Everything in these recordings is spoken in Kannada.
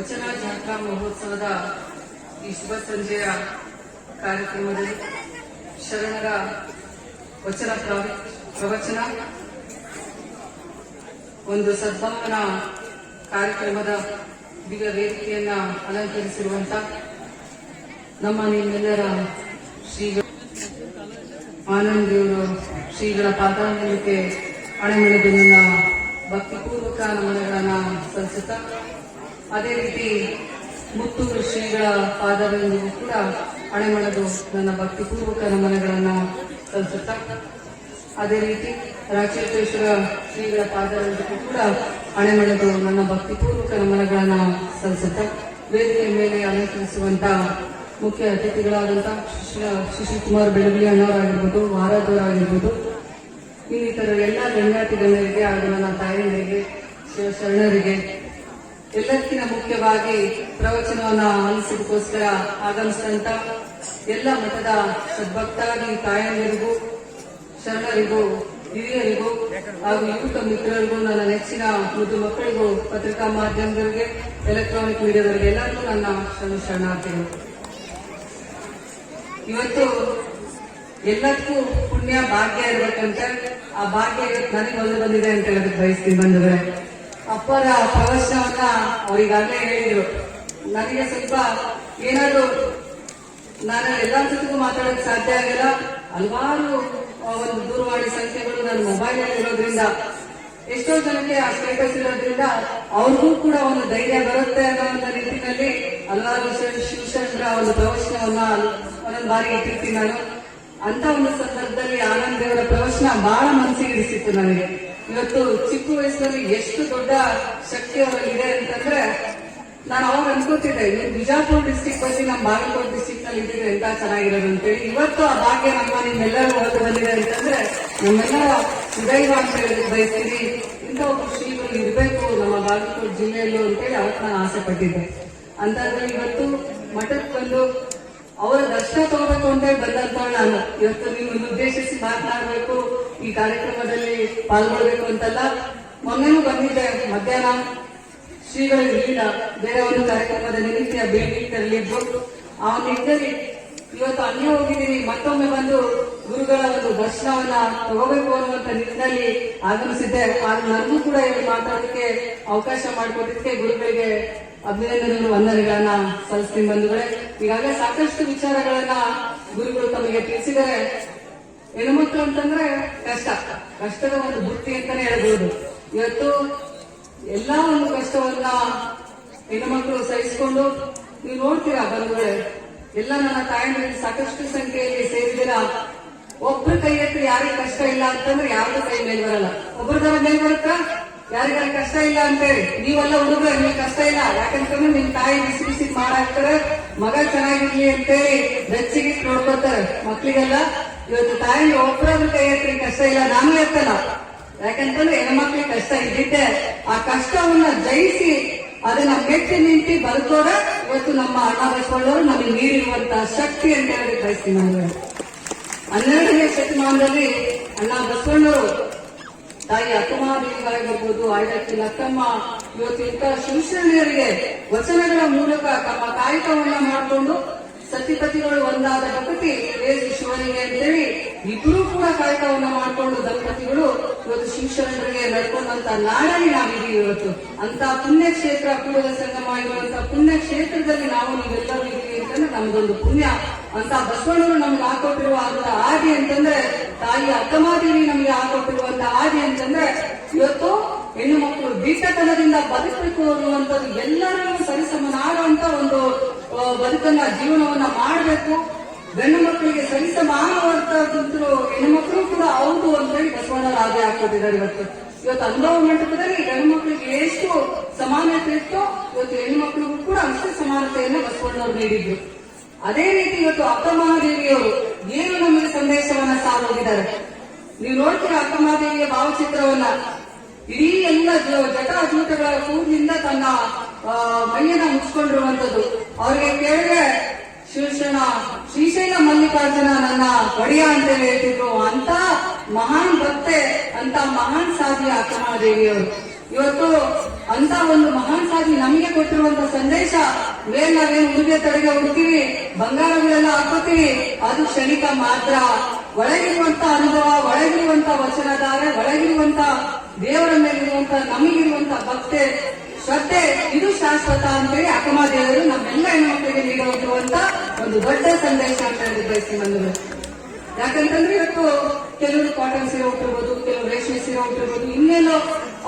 ವಚನ ಜಾತ್ರಾ ಮಹೋತ್ಸವದ ಈ ಶುಭ ಸಂಜೆಯ ಕಾರ್ಯಕ್ರಮದಲ್ಲಿ ಶರಣರ ವಚನ ಪ್ರವ- ಪ್ರವಚನ. ಒಂದು ಸದ್ಭಾವನ ಕಾರ್ಯಕ್ರಮದ ದಿವ್ಯ ವೇದಿಕೆಯನ್ನ ಅಲಂಕರಿಸಿರುವಂತ ನಮ್ಮ ನಿಮ್ಮೆಲ್ಲರ ಶ್ರೀಗಳ ಆನಂದ್ ಶ್ರೀಗಳ ಪಾದಾಂಗಕ್ಕೆ ಅಣೆಮಣೆ ಭಕ್ತಿಪೂರ್ವಕ ನಮನಗಳನ್ನ ಸಲ್ಲಿಸುತ್ತಾ ಅದೇ ರೀತಿ ಮುತ್ತೂರು ಶ್ರೀಗಳ ಪಾದವನ್ನು ಕೂಡ ಹಣೆಮಣದು ನನ್ನ ಭಕ್ತಿಪೂರ್ವಕ ನಮನಗಳನ್ನು ಸಲ್ಲಿಸುತ್ತಾ, ಅದೇ ರೀತಿ ರಾಚೇಶ್ವರ ಶ್ರೀಗಳ ಪಾದಗಳಿಗೂ ಕೂಡ ಹಣೆಮಣದು ನನ್ನ ಭಕ್ತಿಪೂರ್ವಕ ನಮನಗಳನ್ನು ಸಲ್ಲಿಸುತ್ತಾ, ವೇದಿಕೆ ಮೇಲೆ ಅಲಂಕರಿಸುವಂತ ಮುಖ್ಯ ಅತಿಥಿಗಳಾದಂತ ಶಿಶಿಕುಮಾರ್ ಬೆಳಗಿ ಅಣ್ಣವರಾಗಿರ್ಬೋದು ಮಹಾರಾಜವರಾಗಿರ್ಬೋದು ಇನ್ನಿತರ ಎಲ್ಲ ಗಣ್ಯಾತಿ ಗಣ್ಯರಿಗೆ ಹಾಗೂ ನನ್ನ ತಾಯಿಯರಿಗೆ ಶಿವ ಶರಣರಿಗೆ ಎಲ್ಲಕ್ಕಿಂತ ಮುಖ್ಯವಾಗಿ ಪ್ರವಚನವನ್ನ ಆಲಿಸೋದಕ್ಕೋಸ್ಕರ ಆಗಮಿಸಿದಂತ ಎಲ್ಲ ಮಠದ ಸದ್ಭಕ್ತಾಗಿ ತಾಯಂದಿರಿಗೂ, ಶರಣರಿಗೂ, ಹಿರಿಯರಿಗೂ ಹಾಗೂ ಯುವಕ ಮಿತ್ರರಿಗೂ, ನನ್ನ ನೆಚ್ಚಿನ ಮೃದು ಮಕ್ಕಳಿಗೂ ಪತ್ರಿಕಾ ಮಾಧ್ಯಮದವರಿಗೆ ಎಲೆಕ್ಟ್ರಾನಿಕ್ ಮೀಡಿಯಾದವರಿಗೆ ಎಲ್ಲರಿಗೂ ನನ್ನ ಶರಣ ಶರಣಾರ್ಥಿಗಳು. ಇವತ್ತು ಎಲ್ಲದಕ್ಕೂ ಪುಣ್ಯ ಭಾಗ್ಯ ಇರ್ಬೇಕಂತ, ಆ ಭಾಗ್ಯ ನನಗೆ ಬಂದು ಬಂದಿದೆ ಅಂತ ಹೇಳೋದಕ್ಕೆ ಬಯಸ್ತೀನಿ ಬಂಧುಗಳೇ. ಅಪ್ಪರ ಪ್ರವಚನವನ್ನ ಅವರಿಗಾಗಲೇ ಹೇಳಿದ್ರು. ನನಗೆ ಸ್ವಲ್ಪ ಏನಾದ್ರು ನಾನು ಎಲ್ಲರ ಜೊತೆಗೂ ಮಾತಾಡೋಕೆ ಸಾಧ್ಯ ಆಗಿಲ್ಲ. ಹಲವಾರು ಒಂದು ದೂರವಾಣಿ ಸಂಖ್ಯೆಗಳು ನನ್ನ ಮೊಬೈಲ್ ಇರೋದ್ರಿಂದ, ಎಷ್ಟೋ ಜನಕ್ಕೆ ಆ ಸ್ಟೇಟಸ್ ಇರೋದ್ರಿಂದ ಅವ್ರಿಗೂ ಕೂಡ ಒಂದು ಧೈರ್ಯ ಬರುತ್ತೆ ಅನ್ನೋ ನಿಟ್ಟಿನಲ್ಲಿ ಹಲವಾರು ಶಿವಶಂಕರ ಒಂದು ಪ್ರವಚನವನ್ನ ಒಂದೊಂದು ಬಾರಿ ಇಟ್ಟಿರ್ತೀನಿ ನಾನು. ಅಂತ ಒಂದು ಸಂದರ್ಭದಲ್ಲಿ ಆನಂದ್ ದೇವರ ಪ್ರವಚನ ಬಹಳ ಮನಸ್ಸಿಗೆ ಹಿಡಿಸಿತ್ತು ನನಗೆ. ಇವತ್ತು ಚಿಕ್ಕ ವಯಸ್ಸಿನಲ್ಲಿ ಎಷ್ಟು ದೊಡ್ಡ ಶಕ್ತಿ ಅವರಲ್ಲಿದೆ ಅಂತಂದ್ರೆ, ನಾನು ಅವ್ರು ಅನ್ಕೋತಿದ್ದೆ ನೀವು ಬಿಜಾಪುರ್ ಡಿಸ್ಟಿಕ್ ಬಂದು ನಮ್ಮ ಬಾಗಲಕೋಟೆ ಡಿಸ್ಟಿಕ್ನಲ್ಲಿ ಇದ್ದೀರಿ ಎಂತ ಚೆನ್ನಾಗಿರೋದು ಅಂತೇಳಿ. ಇವತ್ತು ಆ ಭಾಗ್ಯ ನಮ್ಮ ನಿಮ್ಮೆಲ್ಲರೂ ಹೊರತು ಬಂದಿದೆ ಅಂತಂದ್ರೆ ನಮ್ಮೆಲ್ಲ ಸುದೈವ ಅಂತ ಹೇಳಿ ಬಯಸ್ತೀನಿ ಇಂಥ ಒಬ್ಬ ಶ್ರೀಗಳು ಇರಬೇಕು ನಮ್ಮ ಬಾಗಲಕೋಟೆ ಜಿಲ್ಲೆಯಲ್ಲೂ ಅಂತೇಳಿ ಅವತ್ತು ನಾನು ಆಸೆ ಪಟ್ಟಿದ್ದೆ. ಅಂತಂದ್ರೆ ಇವತ್ತು ಮಠಕ್ಕೆ ಬಂದು ಅವರ ದರ್ಶನ ತಗೋಬೇಕು ಅಂತ ಬಂದಂತವಳು ನಾನು ಇವತ್ತು ನಿಮ್ಮನ್ನು ಉದ್ದೇಶಿಸಿ ಮಾತನಾಡಬೇಕು, ಈ ಕಾರ್ಯಕ್ರಮದಲ್ಲಿ ಪಾಲ್ಗೊಳ್ಬೇಕು ಅಂತಲ್ಲ. ಮೊನ್ನೆನೂ ಬಂದಿದ್ದೆ ಮಧ್ಯಾಹ್ನ ಶ್ರೀಗಳು ಇರಲಿಲ್ಲ ಬೇರೆ ಒಂದು ಕಾರ್ಯಕ್ರಮದ ನಿಮಿತ್ತ ಭೇಟಿ ತರಲಿದ್ದು. ಆ ನಿಟ್ಟಿನಲ್ಲಿ ಇವತ್ತು ಅಲ್ಲೇ ಹೋಗಿದ್ದೀನಿ. ಮತ್ತೊಮ್ಮೆ ಬಂದು ಗುರುಗಳ ಒಂದು ದರ್ಶನವನ್ನ ತಗೋಬೇಕು ಅನ್ನುವಂತ ನಿಟ್ಟಿನಲ್ಲಿ ಆಗಮಿಸಿದ್ದೆ. ಆದ್ರೆ ನನಗೂ ಕೂಡ ಇಲ್ಲಿ ಮಾತಾಡೋದಕ್ಕೆ ಅವಕಾಶ ಮಾಡಿಕೊಟ್ಟಿದ್ದಕ್ಕೆ ಗುರುಗಳಿಗೆ ಅಭಿನಂದನೆಗಳು ವಂದನೆಗಳನ್ನ ಸಲ್ಲಿಸ್ತೀನಿ ಬಂಧುಗಳೇ. ಈಗಾಗಲೇ ಸಾಕಷ್ಟು ವಿಚಾರಗಳನ್ನ ಗುರುಗಳು ತಮಗೆ ತಿಳಿಸಿದರೆ ಹೆಣ್ಮಕ್ಳು ಅಂತಂದ್ರೆ ಕಷ್ಟ. ಕಷ್ಟದ ಒಂದು ಬುತ್ತಿ ಅಂತಾನೆ ಹೇಳ್ಬೋದು. ಇವತ್ತು ಎಲ್ಲಾ ಒಂದು ಕಷ್ಟವನ್ನ ಹೆಣ್ಣುಮಕ್ಕಳು ಸಹಿಸಿಕೊಂಡು ನೀವು ನೋಡ್ತೀರಾ ಬಂಧುಗಳೇ, ಎಲ್ಲ ನನ್ನ ತಾಯಂದಿರಲ್ಲಿ ಸಾಕಷ್ಟು ಸಂಖ್ಯೆಯಲ್ಲಿ ಸೇರಿದಿರ ಒಬ್ಬರ ಕೈ ಹತ್ರ ಯಾರಿಗೆ ಕಷ್ಟ ಇಲ್ಲ ಅಂತಂದ್ರೆ ಯಾರ್ದು ಕೈ ಮೇಲೆ ಬರಲ್ಲ. ಒಬ್ಬರದರ ಮೇಲೆ ಬರುತ್ತಾ? ಯಾರಿಗಾರ ಕಷ್ಟ ಇಲ್ಲ ಅಂತೇಳಿ. ನೀವೆಲ್ಲ ಹುಡುಗರು, ನಿಮ್ಗೆ ಕಷ್ಟ ಇಲ್ಲ. ಯಾಕಂತಂದ್ರೆ ನಿಮ್ ತಾಯಿ ಬಿಸಿ ಬಿಸಿ ಮಾಡಾಕ್ತಾರೆ. ಮಗ ಚೆನ್ನಾಗಿರ್ಲಿ ಅಂತೇಳಿ ಬೆಚ್ಚಿಗೆ ನೋಡ್ಕೊತಾರೆ ಮಕ್ಳಿಗೆಲ್ಲ ಇವತ್ತು ತಾಯಿ ಒಬ್ಬರಾದ್ರೂ ಕೈ ಎತ್ತರಿ ಕಷ್ಟ ಇಲ್ಲ. ನಾನು ಎತ್ತಲ್ಲ. ಯಾಕಂತಂದ್ರೆ ಹೆಣ್ಮಕ್ಳಿಗೆ ಕಷ್ಟ ಇದ್ದಿದ್ದೆ. ಆ ಕಷ್ಟವನ್ನ ಜಯಿಸಿ ಅದನ್ನ ಮೆಟ್ಟಿ ನಿಂತಿ ಬದುಕೋರ ಇವತ್ತು ನಮ್ಮ ಅಣ್ಣ ಬಸ್ಕೊಳ್ಳೋರು ನಮಗೆ ನೀರಿರುವಂತಹ ಶಕ್ತಿ ಅಂತ ಹೇಳಿ ಬಯಸ್ತೀನಿ ನಾನು. ಹನ್ನೆರಡನೇ ಶತಮಾನದಲ್ಲಿ ಅಣ್ಣ ಬಸವಣ್ಣವರು ತಾಯಿ ಅಕ್ಕಮಹಾದೇವಿಗಳಾಗಿರ್ಬೋದು ಆಯ್ದಕ್ಕಿ ಲಕ್ಕಮ್ಮ ಇವತ್ತು ಇಂಥ ಶಿವಶರಣರಿಗೆ ವಚನಗಳ ಮೂಲಕ ತಮ್ಮ ಕಾಯಕವನ್ನ ಮಾಡಿಕೊಂಡು ಸತಿಪತಿಗಳು ಒಂದಾದ ದಂಪತಿ ಶಿವನಿಗೆ ಅಂತೇಳಿ ಇಬ್ಬರೂ ಕೂಡ ಕಾಯಕವನ್ನ ಮಾಡಿಕೊಂಡು ದಂಪತಿಗಳು ಇವತ್ತು ಶಿವಶರಣರಿಗೆ ನಡ್ಕೊಂಡಂತ ನಾಡಲ್ಲಿ ನಾವಿದ್ದೀವಿ ಇವತ್ತು. ಅಂತ ಪುಣ್ಯ ಕ್ಷೇತ್ರ ಕೂಡಲ ಸಂಗಮ ಇರುವಂತ ಪುಣ್ಯ ಕ್ಷೇತ್ರದಲ್ಲಿ ನಾವು ನೀವೆಲ್ಲರೂ ನಮ್ದೊಂದು ಪುಣ್ಯ. ಅಂತ ಬಸವಣ್ಣರು ನಮ್ಗೆ ಹಾಕೊಟ್ಟಿರುವ ಅಂತ ಆದಿ ಅಂತಂದ್ರೆ, ತಾಯಿ ಅಕ್ಕಮಾದೇವಿ ನಮಗೆ ಹಾಕೊಟ್ಟಿರುವಂತ ಆದಿ ಅಂತಂದ್ರೆ, ಇವತ್ತು ಹೆಣ್ಣು ಮಕ್ಕಳು ಬೀಟತನದಿಂದ ಬದುಕಬೇಕು ಅನ್ನುವಂಥದ್ದು ಎಲ್ಲರನ್ನೂ ಸರಿಸಮನಾಡುವಂತ ಒಂದು ಬದುಕನ್ನ, ಜೀವನವನ್ನ ಮಾಡಬೇಕು. ಗಂಡು ಮಕ್ಕಳಿಗೆ ಸರಿಸಮಾನವಂತದ್ದು ಹೆಣ್ಣು ಮಕ್ಕಳು ಕೂಡ ಹೌದು ಅಂತ ಹೇಳಿ ಬಸವಣ್ಣರು ಆದಿ ಹಾಕೊಟ್ಟಿದ್ದಾರೆ ಇವತ್ತು. ಇವತ್ತು ಅನುಭವ ಮಂಟಪದಲ್ಲಿ ಗಂಡು ಮಕ್ಕಳಿಗೆ ಎಷ್ಟು ಸಮಾನತೆ ಇತ್ತು, ಇವತ್ತು ಹೆಣ್ಣು ಮಕ್ಕಳಿಗೂ ಕೂಡ ಅಷ್ಟೇ ಸಮಾನತೆಯನ್ನು ಬಸವಣ್ಣವರು ನೀಡಿದ್ರು. ಅದೇ ರೀತಿ ಇವತ್ತು ಅಕ್ಕಮಹಾದೇವಿಯವರು ಏನು ನಮಗೆ ಸಂದೇಶವನ್ನ ಸಾರೋಗಿದ್ದಾರೆ ನೀವು ನೋಡ್ತೀರ ಅಕ್ಕಮಹಾದೇವಿಯ ಭಾವಚಿತ್ರವನ್ನ? ಇಡೀ ಎಲ್ಲ ಜಟ ಜಟಾಜೂಟಗಳ ಕೂದಲಿಂದ ತನ್ನ ಮೈಯನ್ನ ಮುಚ್ಕೊಂಡಿರುವಂತದ್ದು ಅವರಿಗೆ ಕೇಳಿದ್ರೆ, ಶಿವಶರಣ, ಶ್ರೀಶೈಲ ಮಲ್ಲಿಕಾರ್ಜುನ ನನ್ನ ಒಡೆಯ ಅಂತ ಹೇಳ್ತಿದ್ರು. ಅಂತ ಮಹಾನ್ ಭಕ್ತೆ ಅಂತ ಮಹಾನ್ ಸಾಧ್ಯ ಅಕ್ಕಮಹಾದೇವಿಯವರು. ಇವತ್ತು ಅಂತ ಒಂದು ಮಹಾನ್ ಸಾಧಿ ನಮಗೆ ಕೊಟ್ಟಿರುವಂತ ಸಂದೇಶ, ಮೇಲ್ ನಾವೇನು ಉಡುಗೆ ತಡೆಗೆ ಹುಡ್ತೀವಿ ಬಂಗಾರಗಳೆಲ್ಲ ಹಾಕೋತೀವಿ ಅದು ಕ್ಷಣಿಕ ಮಾತ್ರ. ಒಳಗಿರುವಂತ ಅನುಭವ, ಒಳಗಿರುವಂತ ವಚನಧಾರೆ, ಒಳಗಿರುವಂತ ದೇವರ ಮೇಲಿರುವಂತ ನಮಗಿರುವಂತ ಭಕ್ತೆ, ಶ್ರದ್ಧೆ, ಇದು ಶಾಶ್ವತ ಅಂತೇಳಿ ಅಕ್ಕಮ ದೇವರು ನಮ್ಮೆಲ್ಲ ಹೆಣ್ಮಕ್ಳಿಗೆ ನೀಡುವಂತ ಒಂದು ದೊಡ್ಡ ಸಂದೇಶ ಅಂತ ಹೇಳಿ ಬಯಸ್ತೀನಿ ಯಾಕಂತಂದ್ರೆ ಇವತ್ತು ಕೆಲವರು ಕಾಟನ್ ಸೀರೆ ಉಟ್ಟಿರ್ಬೋದು ಕೆಲವರು ರೇಷ್ಮೆ ಸೀರೆ ಉಟ್ಟಿರ್ಬೋದು ಇನ್ನೇನೋ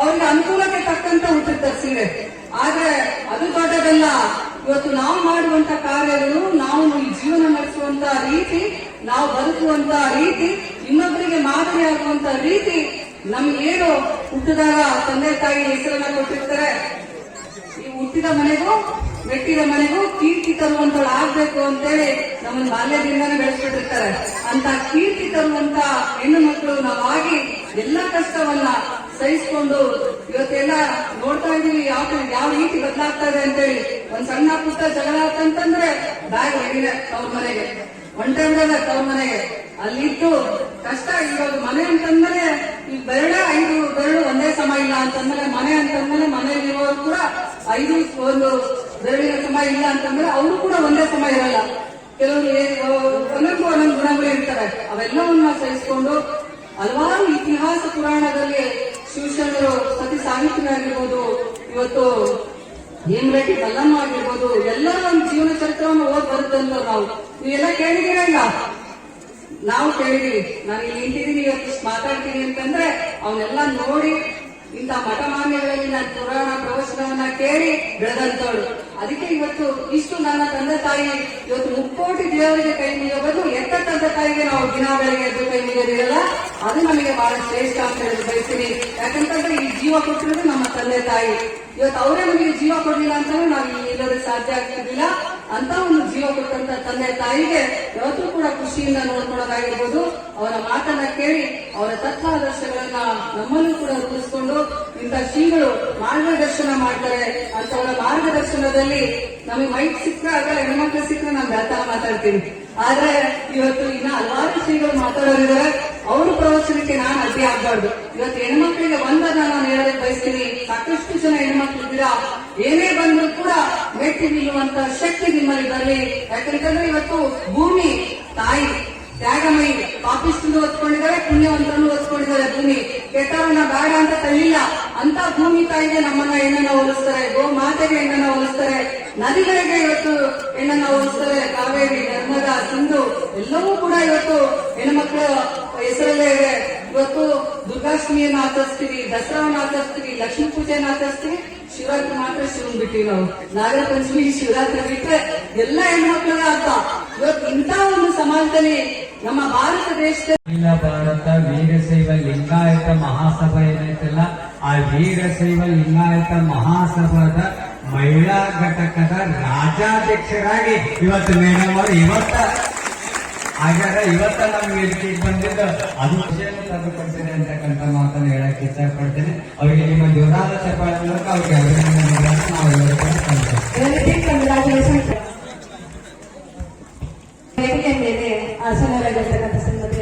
ಅವ್ರಿಗೆ ಅನುಕೂಲಕ್ಕೆ ತಕ್ಕಂತ ಹುಟ್ಟಿರ್ತಾರೆ ಸೀರೆ ಆದ್ರೆ ಅದು ದೊಡ್ಡದಲ್ಲ. ಇವತ್ತು ನಾವು ಮಾಡುವಂತ ಕಾರ್ಯಗಳು, ನಾವು ನಮ್ಮ ಜೀವನ ನಡೆಸುವಂತ ರೀತಿ, ನಾವು ಬದುಕುವಂತ ರೀತಿ, ಇನ್ನೊಬ್ಬರಿಗೆ ಮಾದರಿಯಾಗುವಂತ ರೀತಿ ನಮ್ಗೇನು ಹುಟ್ಟಿದಾಗ ತಂದೆ ತಾಯಿ ಹೆಸರನ್ನ ಕೊಟ್ಟಿರ್ತಾರೆ. ಈ ಹುಟ್ಟಿದ ಮನೆಗೂ ಮೆಟ್ಟಿದ ಮನೆಗೂ ಕೀರ್ತಿ ತರುವಂತಳು ಆಗ್ಬೇಕು ಅಂತೇಳಿ ನಮ್ಮನ್ನ ಬಾಲ್ಯದಿಂದಾನೇ ಬೆಳೆಸ್ಬಿಟ್ಟಿರ್ತಾರೆ. ಅಂತ ಕೀರ್ತಿ ತರುವಂತ ಹೆಣ್ಣು ಮಕ್ಕಳು ನಾವಾಗಿ ಎಲ್ಲ ಕಷ್ಟವನ್ನ ಸಹಿಸ್ಕೊಂಡು ಇವತ್ತೆಲ್ಲ ನೋಡ್ತಾ ಇದೀವಿ ಯಾವ ಯಾವ ರೀತಿ ಬದಲಾಗ್ತಾ ಇದೆ ಅಂತೇಳಿ. ಒಂದ್ ಸಣ್ಣ ಪುಟ್ಟ ಜಗಳ ಅಂತಂದ್ರೆ ಬ್ಯಾಗ್ ರೆಡಿದೆ ಅವ್ರ ಮನೆಗೆ. ಒಂಟೆ ಬಿಡದ ತವ್ರ ಮನೆಗೆ. ಅಲ್ಲಿದ್ದು ಕಷ್ಟ. ಇವಾಗ ಮನೆ ಅಂತಂದ್ರೆ ಈ ಬೆರಳೆ ಐದು ಬೆರಳು ಒಂದೇ ಸಮ ಇಲ್ಲ ಅಂತಂದ್ರೆ ಮನೆ ಅಂತಂದ್ರೆ ಮನೆಯಲ್ಲಿರುವವರು ಕೂಡ ಐದು ಒಂದು ಬೆರಳಿನ ಸಮ ಇಲ್ಲ ಅಂತಂದ್ರೆ ಅವರು ಕೂಡ ಒಂದೇ ಸಮ ಇರಲ್ಲ. ಕೆಲವರು ಒಂದೊಂದು ಒಂದೊಂದು ಗುಣಗಳು ಇರ್ತಾರೆ. ಅವೆಲ್ಲವನ್ನ ಸಹಿಸಿಕೊಂಡು ಹಲವಾರು ಇತಿಹಾಸ ಪುರಾಣದಲ್ಲಿ ಶಿವಶರಣರು ಸತಿ ಸಾಹಿತ್ಯ ಆಗಿರ್ಬೋದು ಇವತ್ತು ಹೇಮರೆಡ್ಡಿ ಮಲ್ಲಮ್ಮ ಆಗಿರ್ಬೋದು, ಎಲ್ಲರ ಒಂದು ಜೀವನ ಚರಿತ್ರವನ್ನು ಓದ್ ಬರುತ್ತಂತ ನಾವು. ನೀವೆಲ್ಲ ಕೇಳಿದೀರ ಇಲ್ಲ ನಾವು ಕೇಳಿದೀವಿ ನಾನು ಇಲ್ಲಿ ನಿಂತಿದ್ದೀನಿ, ಇವತ್ತು ಮಾತಾಡ್ತೀನಿ ಅಂತಂದ್ರೆ ಅವನ್ನೆಲ್ಲ ನೋಡಿ ಇಂಥ ಮಠಮಾನ್ಯಗಳಲ್ಲಿ ನಾನು ಪುರಾಣ ಪ್ರವಚನವನ್ನ ಕೇಳಿ ಬೆಳೆದಂತವಳು ಅದಕ್ಕೆ ಇವತ್ತು ಇಷ್ಟು ನನ್ನ ತಂದೆ ತಾಯಿ, ಇವತ್ತು ಮುಕ್ಕೋಟಿ ದೇವರಿಗೆ ಕೈ ಮುಗಿಯೋ ಬದಲು ಎತ್ತ ತಂದೆ ತಾಯಿಗೆ ನಾವು ದಿನ ಬೆಳಗ್ಗೆ ಎದ್ದು ಕೈ ಮುಗಿಯೋದಿರಲ್ಲ ಅದು ನಮಗೆ ಬಹಳ ಶ್ರೇಷ್ಠ ಅಂತ ಹೇಳಿ ಬಯಸ್ತೀನಿ. ಯಾಕಂತಂದ್ರೆ ಈ ಜೀವ ಕೊಟ್ಟಿರೋದು ನಮ್ಮ ತಂದೆ ತಾಯಿ. ಇವತ್ತು ಅವರೇ ನಮಗೆ ಜೀವ ಕೊಡ್ಲಿಲ್ಲ ಅಂತಂದ್ರೆ ನಾವು ಇಲ್ಲಿ ಇರೋದಕ್ಕೆ ಸಾಧ್ಯ ಆಗ್ತಿರ್ಲಿಲ್ಲ ಅಂತ ಒಂದು ಜೀವ ಕೊಟ್ಟಂತ ತಂದೆ ತಾಯಿಗೆ ಯಾವತ್ತೂ ಕೂಡ ಖುಷಿಯಿಂದ ನೋಡ್ಕೊಳ್ಳೋದಾಗಿರ್ಬೋದು. ಅವರ ಮಾತನ್ನ ಕೇಳಿ, ಅವರ ತತ್ವ ಆದರ್ಶಗಳನ್ನ ನಮ್ಮಲ್ಲೂ ಕೂಡ ರೂಪಿಸ್ಕೊಂಡು ಇಂಥ ಶ್ರೀಗಳು ಮಾರ್ಗದರ್ಶನ ಮಾಡ್ತಾರೆ. ಅಂತವರ ಮಾರ್ಗದರ್ಶನದಲ್ಲಿ ನಮಗೆ ಮೈಕ್ ಸಿಕ್ಕರೆ ಆಗಲ್ಲ, ಹೆಣ್ಮಕ್ಳು ಸಿಕ್ಕರೆ ನಾನು ಬೆಳತನ ಮಾತಾಡ್ತೀನಿ. ಆದ್ರೆ ಇವತ್ತು ಇನ್ನ ಹಲವಾರು ಶ್ರೀಗಳು ಮಾತಾಡೋರಿದ್ದಾರೆ. ಅವ್ರ ಪ್ರವಚನಕ್ಕೆ ನಾನು ಅಡ್ಡಿ ಆಗ್ಬಾರ್ದು. ಇವತ್ತು ಹೆಣ್ಮಕ್ಳಿಗೆ ಒಂದನ್ನ ನಾನು ಹೇಳೋದಕ್ಕೆ ಬಯಸ್ತೀನಿ. ಸಾಕಷ್ಟು ಜನ ಹೆಣ್ಮಕ್ಳು ಇದ್ದೀರಾ ಏನೇ ಬಂದ್ರು ಕೂಡ ಮೆಟ್ಟಿ ನಿಲ್ಲುವಂತ ಶಕ್ತಿ ನಿಮ್ಮಲ್ಲಿ ಬರಲಿ. ಯಾಕಂತಂದ್ರೆ ಇವತ್ತು ಭೂಮಿ, ತಾಯಿ, ತ್ಯಾಗಮಯಿ ಪಾಪಿಸ್ಟನ್ನು ಹೊತ್ಕೊಂಡಿದ್ದಾರೆ ಪುಣ್ಯವಂತರನ್ನು ಹೊತ್ಕೊಂಡಿದ್ದಾರೆ ಭೂಮಿ. ಕೆಟ್ಟವನ್ನ ಬೇಡ ಅಂತ ತಳ್ಳಿಲ್ಲ. ಅಂತ ಭೂಮಿ ತಾಯಿಗೆ ನಮ್ಮನ್ನ ಹೆಣ್ಣನ್ನ ಹೋಲಿಸ್ತಾರೆ ಗೋ ಮಾತೆಗೆ ಹೆಣ್ಣನ್ನ ಹೋಲಿಸ್ತಾರೆ, ನದಿಗಳಿಗೆ ಇವತ್ತು ಹೆಣ್ಣನ್ನ ಹೋಲಿಸ್ತಾರೆ. ಕಾವೇರಿ, ನರ್ಮದಾ, ಸಿಂಧು ಎಲ್ಲವೂ ಕೂಡ ಇವತ್ತು ಹೆಣ್ಮಕ್ಳ, ಹೆಸರಲ್ಲೇ ಇದೆ. ಇವತ್ತು ದುರ್ಗಾಷ್ಟಮಿಯನ್ನು ಆಚರಿಸ್ತೀವಿ, ದಸರಾವನ್ನು ಆಚರಿಸ್ತೀವಿ, ಲಕ್ಷ್ಮೀ ಪೂಜೆಯನ್ನು ಆಚರಿಸ್ತೀವಿ. ಶಿವರಾತ್ರಿ ಮಾತ್ರ ಶಿವನ್ ಬಿಟ್ಟಿವಿ ನಾವು. ನಾಗರ ಪಂಚಮಿ ಶಿವರಾತ್ರಿ ಬಿಟ್ಟರೆ ಎಲ್ಲ ಹೆಣ್ಮಕ್ಳ ಅರ್ಥ. ಇವತ್ತು ಇಂಥ ಒಂದು ಸಮಾಜದಲ್ಲಿ ನಮ್ಮ ಭಾರತ ದೇಶದ ಭಾರತ ವೀರಶೈವ ಲಿಂಗಾಯತ ಮಹಾಸಭಾ ಏನೈತಲ್ಲ ಆ ವೀರಶೈವ ಲಿಂಗಾಯತ ಮಹಾಸಭಾದ ಮಹಿಳಾ ಘಟಕದ ರಾಜ್ಯಾಧ್ಯಕ್ಷರಾಗಿ ಇವತ್ತು ಮೇಡಮ್ ಅವರು ಇವತ್ತ ಹಾಗಾದ್ರೆ ಇವತ್ತ ನಮ್ಗೆ ವೇದಿಕೆಗೆ ಬಂದಿದ್ದು ಅದು ಖುಷಿಯನ್ನು ತಂದುಕೊಡ್ತೇನೆ ಅಂತಕ್ಕಂಥ ಮಾತನ್ನು ಹೇಳಕ್ ಇಷ್ಟಪಡ್ತೇನೆ ಅವರಿಗೆ ನಿಮ್ಮ ಜೋರಾದ ಚಪ್ಪಾಳೆ ಮೂಲಕ ಅವರಿಗೆ ಅಭಿನಂದನೆಗಳನ್ನು ನಾವು ಎಲ್ಲರೂ ಕೂಡ ಸಲ್ಲಿಸ್ತೇವೆ. ವೇದಿಕೆ ಮೇಲೆ ಆಸನರಾಗಿರ್ತಕ್ಕಂಥ ಶ್ರೀಮತಿ